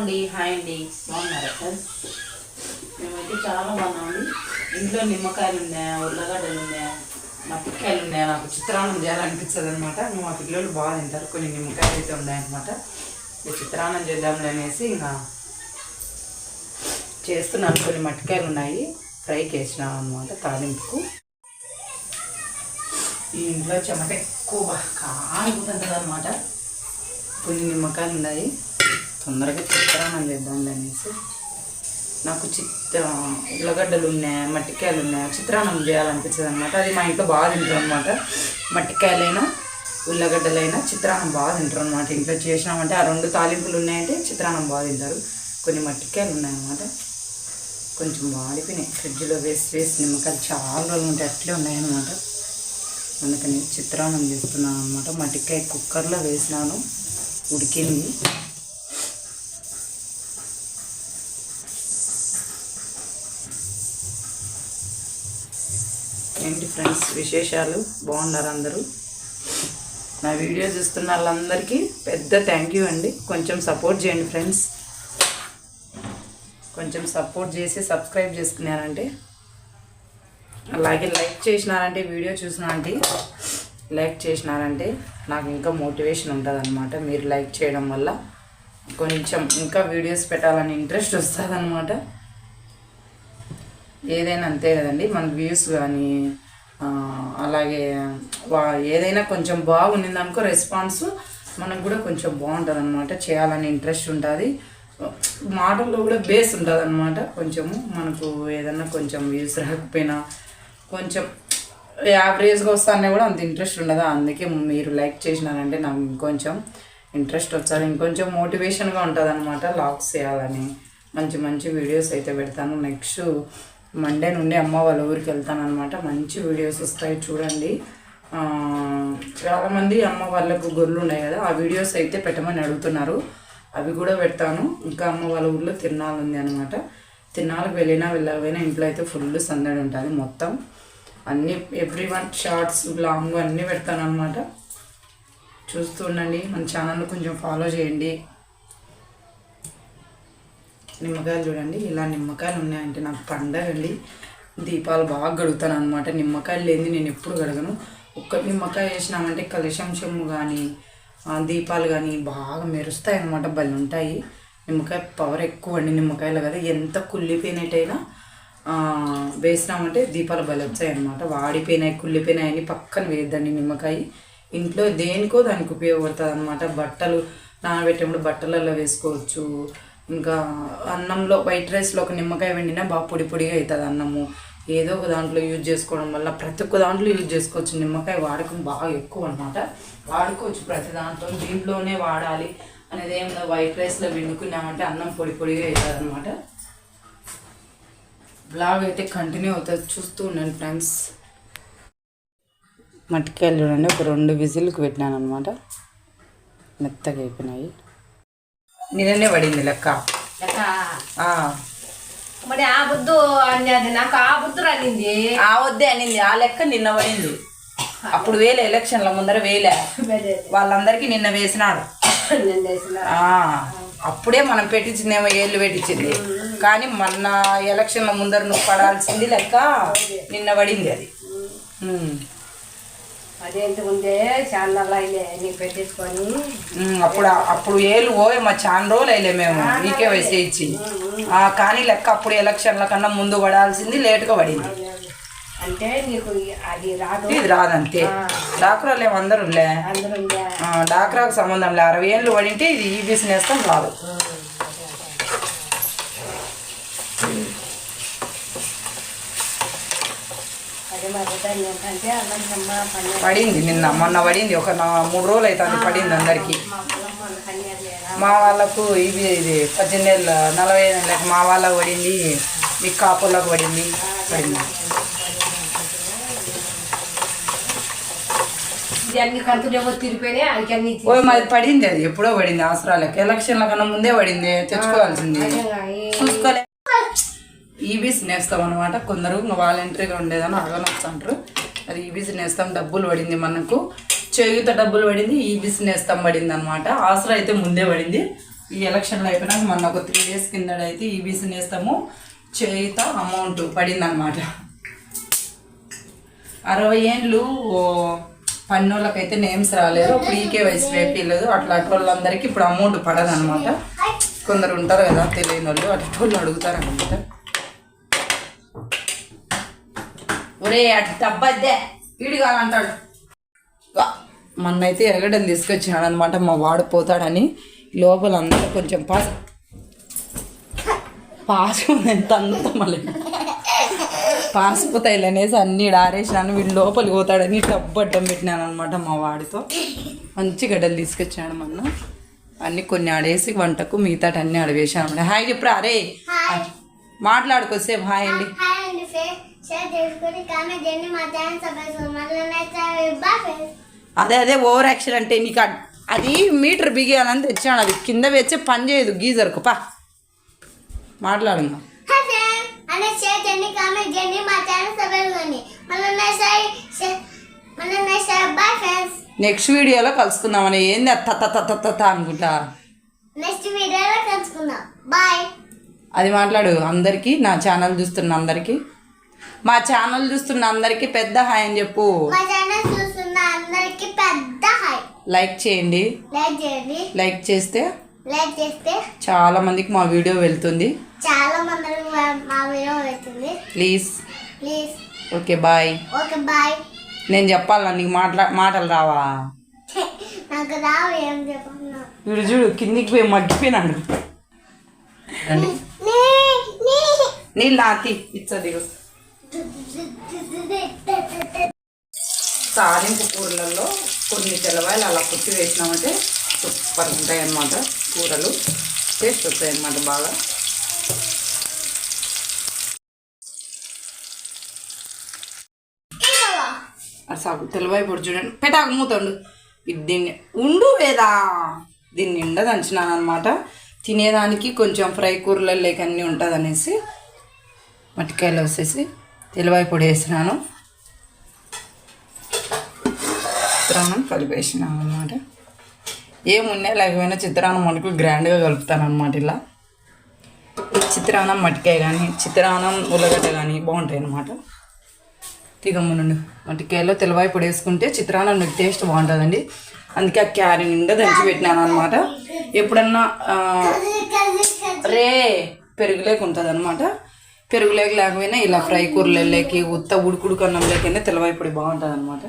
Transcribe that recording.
అండి హాయ్ అండి. బాగున్నారా ఫ్రెండ్స్ మేమైతే చాలా బాగున్నామండి ఇంట్లో నిమ్మకాయలు ఉన్నాయా ఉర్లగడ్డలు ఉన్నాయా మట్టికాయలు ఉన్నాయా? నాకు చిత్రాన్నం చేయాలనిపించదు అనమాట మా పిల్లలు బాగా తింటారు. కొన్ని నిమ్మకాయలు అయితే ఉన్నాయన్నమాట. చిత్రాన్నం చేద్దాంలే అనేసి ఇంకా చేస్తున్నాను. కొన్ని మట్టికాయలు ఉన్నాయి. ఫ్రైకి వేసినాం అనమాట తాలింపుకు. ఈ ఇంట్లో చెమట ఎక్కువ బాగా కాలుగుతుంటుంది అనమాట కొన్ని నిమ్మకాయలు ఉన్నాయి. తొందరగా చిత్రాన్నం చేద్దాంలే అనేసి. నాకు చిత్త ఉల్లగడ్డలు ఉన్నాయి మట్టికాయలు ఉన్నాయి. చిత్రాన్నం చేయాలనిపించదు అనమాట అది మా ఇంట్లో బాగా తింటారు అనమాట మట్టికాయలైనా ఉల్లగడ్డలైనా చిత్రాన్నం బాగా తింటారు అనమాట ఇంట్లో చేసినామంటే ఆ రెండు తాలింపులు ఉన్నాయంటే చిత్రాన్నం బాగా తింటారు. కొన్ని మట్టికాయలు ఉన్నాయన్నమాట. కొంచెం వాడిపోయినాయి. ఫ్రిడ్జ్లో వేసి వేసి నిమ్మకాయలు చాలా రోజులు ఉంటాయి. అట్లే ఉన్నాయన్నమాట. అందుకని చిత్రాన్నం చేస్తున్నాను అనమాట మట్టికాయ కుక్కర్లో వేసినాను. ఉడికింది. ఏంటి ఫ్రెండ్స్ విశేషాలు? బాగున్నారు అందరూ? నా వీడియో చూస్తున్న వాళ్ళందరికీ పెద్ద థ్యాంక్ యూ అండి. కొంచెం సపోర్ట్ చేయండి ఫ్రెండ్స్. కొంచెం సపోర్ట్ చేసి సబ్స్క్రైబ్ చేసుకున్నారంటే అలాగే లైక్ చేసినారంటే వీడియో చూసినారంటే లైక్ చేసినారంటే నాకు ఇంకా మోటివేషన్ ఉంటుంది మీరు లైక్ చేయడం వల్ల కొంచెం ఇంకా వీడియోస్ పెట్టాలని ఇంట్రెస్ట్ వస్తుంది అనమాట ఏదైనా అంతే కదండి. మన వ్యూస్ కానీ అలాగే వా- ఏదైనా కొంచెం బాగుండింది అనుకో రెస్పాన్స్ మనకు కూడా కొంచెం బాగుంటుంది అనమాట చేయాలని ఇంట్రెస్ట్ ఉంటుంది. మాటల్లో కూడా బేస్ ఉంటుంది అనమాట కొంచెము మనకు ఏదన్నా కొంచెం వ్యూస్ రాకపోయినా కొంచెం యావరేజ్గా వస్తానే కూడా అంత ఇంట్రెస్ట్ ఉండదు? అందుకే మీరు లైక్ చేసినారంటే నాకు ఇంకొంచెం ఇంట్రెస్ట్ వచ్చారు ఇంకొంచెం మోటివేషన్గా ఉంటుంది అనమాట లాక్స్ చేయాలని. మంచి మంచి వీడియోస్ అయితే పెడతాను. నెక్స్ట్ మండే నుండి అమ్మ వాళ్ళ ఊరికి వెళ్తానమాట మంచి వీడియోస్ వస్తాయి చూడండి. చాలామంది అమ్మ వాళ్ళకు గొర్రెలు ఉన్నాయి కదా ఆ వీడియోస్ అయితే పెట్టమని అడుగుతున్నారు. అవి కూడా పెడతాను. ఇంకా అమ్మ వాళ్ళ ఊళ్ళో తిరునాళ్ళు ఉంది అనమాట తిరునాళ్ళకి వెళ్ళినా వెళ్ళకపోయినా ఇంట్లో అయితే ఫుల్ సందడి ఉంటుంది మొత్తం. అన్ని ఎవ్రీ వన్ షార్ట్స్ లాంగ్ అన్నీ పెడతాను అనమాట చూస్తూ ఉండండి. మన ఛానల్ కొంచెం ఫాలో చేయండి. నిమ్మకాయలు చూడండి ఇలా నిమ్మకాయలు ఉన్నాయంటే నాకు పండగ అండి దీపాలు బాగా గడుగుతాను అనమాట నిమ్మకాయలు లేని నేను ఎప్పుడు గడగను. ఒక్క నిమ్మకాయ వేసినామంటే కలుషం చెమ్ము కానీ దీపాలు కానీ బాగా మెరుస్తాయి అనమాట భలే ఉంటాయి. నిమ్మకాయ పవర్ ఎక్కువ అండి నిమ్మకాయలు కదా. ఎంత కుళ్ళిపోయినట్టయినా వేసినామంటే దీపాలు భలే వచ్చాయి అనమాట వాడిపోయినాయి కుళ్ళిపోయినాయని అని పక్కన వేయద్దండి నిమ్మకాయ. ఇంట్లో దేనికో దానికి ఉపయోగపడుతుంది అనమాట బట్టలు నానబెట్టినప్పుడు బట్టలలో వేసుకోవచ్చు. ఇంకా అన్నంలో వైట్ రైస్లో ఒక నిమ్మకాయ వండినా బాగా పొడి పొడిగా అవుతుంది అన్నము. ఏదో ఒక దాంట్లో యూజ్ చేసుకోవడం వల్ల ప్రతి ఒక్క దాంట్లో యూజ్ చేసుకోవచ్చు. నిమ్మకాయ వాడకం బాగా ఎక్కువ అనమాట వాడుకోవచ్చు ప్రతి దాంట్లో. దీంట్లోనే వాడాలి అనేది ఏం లేదు వైట్ రైస్లో వండుకున్నామంటే అన్నం పొడి పొడిగా అవుతుంది అనమాట బ్లాగ్ అయితే కంటిన్యూ అవుతుంది చూస్తూ ఉండండి ఫ్రెండ్స్ మట్టికాయలు చూడండి. ఒక రెండు విజిల్కి పెట్టినాను అనమాట మెత్తగా అయిపోయినాయి. నిన్ననే పడింది లెక్క. లెక్క? ఆ. మరి ఆ బుద్ధు అన్నది నాకు ఆ బుద్ధు రానింది. ఆ వద్దే అనింది ఆ లెక్క నిన్న పడింది. అప్పుడు వేలే ఎలక్షన్ల ముందర వేలే. వాళ్ళందరికీ నిన్న వేసినారు. నేను వేసిన ఆ, అప్పుడే మనం పెట్టించిందేమో ఏళ్ళు పెట్టించింది. కానీ మొన్న ఎలక్షన్ల ముందర నువ్వు పడాల్సింది లెక్క నిన్న పడింది అది. చాలా అప్పుడు అప్పుడు ఏళ్ళు పోయి మా చాలా రోజులు అయిలే మేము. నీకే వయసు ఇచ్చి ఆ, కానీ లెక్క అప్పుడు ఎలక్షన్ల కన్నా ముందు పడాల్సింది లేటుగా పడింది. అంటే నీకు అది రాదు. ఇది రాదంతే. డాక్రాలు ఏమో అందరులే అందరూ డాక్రాకు సంబంధం లే. అరవై ఏళ్ళు పడింటే ఇది ఈ బిజినెస్ రాదు అదే మరి దాన్ని ఏంటంటే అన్నం అమ్మ పని పడింది నిన్న మొన్న పడింది. ఒక మూడు రోజులు అవుతుంది పడింది అందరికి. మా వాళ్ళకు ఇవి ఇది పద్దెనిమిది ఏళ్ళ నలభై ఏళ్ళకి మా వాళ్ళకు పడింది మీ కాపులకు పడింది పడింది. ఓ మాది పడింది అది. ఎప్పుడో పడింది అవసరాలకి. ఎలక్షన్ల కన్నా ముందే పడింది తెచ్చుకోవాల్సింది. చూసుకోలే. E ఈబీసీ నేస్తాం అనమాట కొందరు వాలంటరీగా ఉండేదని అడగనొచ్చు అంటారు అది e ఈబీసీ నేస్తాం డబ్బులు పడింది మనకు. చేయుత డబ్బులు పడింది e ఈబీసీ నేస్తాం పడింది అనమాట ఆసరా అయితే ముందే పడింది. ఈ ఎలక్షన్లో అయిపోయినాక మొన్న ఒక త్రీ డేస్ కిందడైతే ఈ బిజినెస్ వేస్తాము అమౌంట్ పడింది అనమాట అరవై ఏళ్ళు ఓ పన్నోళ్ళకైతే నేమ్స్ రాలేదు. ఇప్పుడు ఈకే వయసు వేపలేదు అట్లా అటు వాళ్ళందరికీ ఇప్పుడు అమౌంట్ పడదు అనమాట కొందరు ఉంటారు కదా తెలియని వాళ్ళు అటు వాళ్ళు అడుగుతారు అనమాట ఒరే అటు డబ్బద్దే వీడు కావాలంటాడు వా, మొన్నైతే ఎరగడం తీసుకొచ్చినాడు అనమాట మా వాడు పోతాడని. లోపల అందరూ కొంచెం పాస్ పాస్ ఎంత అంత మళ్ళీ. పాసిపోతాయి అనేసి అన్ని ఆరేసినాను వీడు లోపలికి పోతాడని డబ్బు అడ్డం పెట్టినాను అనమాట మా వాడితో. మంచి గడ్డలు తీసుకొచ్చాడు మొన్న. అన్ని కొన్ని ఆడేసి వంటకు మిగతా అన్ని ఆడవేసాను అనమాట హాయ్ చెప్పురా అరే. మాట్లాడుకోసేపు హాయ్ అండి. షేర్ చేసుకుని కామెంట్ చేయండి మా ఛానల్ సబ్స్క్రైబ్ మళ్ళీ నెక్స్ట్ బాయ్ ఫ్రెండ్స్ అదే అదే ఓవర్ యాక్షన్ అంటే నీకు అది మీటర్ బిగియాలని తెచ్చాను. అది కింద వేస్తే పని చేయదు గీజర్కు. పా. మాట్లాడు ఇంకా. హాయ్ ఫ్రెండ్స్ అనే షేర్ చేయండి కామెంట్ చేయండి మా ఛానల్ సబ్స్క్రైబ్ చేయండి. మళ్ళీ నెక్స్ట్ బాయ్ ఫ్రెండ్స్. నెక్స్ట్ వీడియోలో ఏంది తత్త తత్త తత్త అనుకుంటా? నెక్స్ట్ వీడియోలో కలుసుకుందాం. బాయ్. అది మాట్లాడు అందరికీ నా ఛానల్ చూస్తున్న అందరికీ. మా ఛానల్ చూస్తున్న అందరికీ పెద్ద హాయ్ అని చెప్పు. మా ఛానల్ చూస్తున్న అందరికి పెద్ద హాయ్. లైక్ చేయండి. లైక్ చేయండి. లైక్ చేస్తే లైక్ చేస్తే చాలా మందికి మా వీడియో వెళ్తుంది. చాలా మందికి మా- వీడియో అవుతుంది please. Please. Okay bye. Okay bye. నేను చెప్పాలా నీకు మాట్లా మాటలు రావా? నాకు రావు ఏం చెప్పను. వీడు చూడు కిందికి పోయి మగ్గిపోయినాడు. నీళ్ళు నాతి ఇచ్చది తాలింపు కూరలలో కొన్ని తెల్లవాయలు అలా కుట్టి వేసినామంటే సూపర్ ఉంటాయి అన్నమాట కూరలు. టేస్ట్ వస్తాయి అన్నమాట బాగా. సాగు తెల్లవాయి పొడి చూడండి. పెటాకు మూతండు దీన్ని ఉండు వేదా? దీన్ని నిండా దంచినాను అనమాట తినేదానికి కొంచెం ఫ్రై కూరలు లేక అన్నీ ఉంటుంది అనేసి మట్టికాయలు వచ్చేసి తెల్లవాయి పొడి వేసినాను. చిత్రాన్నం కలిపేసినాను అనమాట ఏమున్నా లేకపోయినా చిత్రాన్నం మనకు గ్రాండ్గా కలుపుతాను అనమాట ఇలా. చిత్రాన్నం మట్టికాయ కానీ చిత్రాన్నం ఉల్లగడ్డ కానీ బాగుంటాయి అనమాట తిగమ్మునుండు మట్టికాయలో తెలవాయి పొడి వేసుకుంటే చిత్రాన్నం టేస్ట్ బాగుంటుందండి. అందుకే ఆ క్యారీ నిండా దంచి పెట్టినాను అనమాట ఎప్పుడన్నా రే పెరుగులేక ఉంటుంది అనమాట పెరుగులేక లేకపోయినా ఇలా ఫ్రై కూరలు లేకి ఉత్త ఉడుకుడు కన్నంలోకైనా తెలవాయి పొడి బాగుంటుంది అనమాట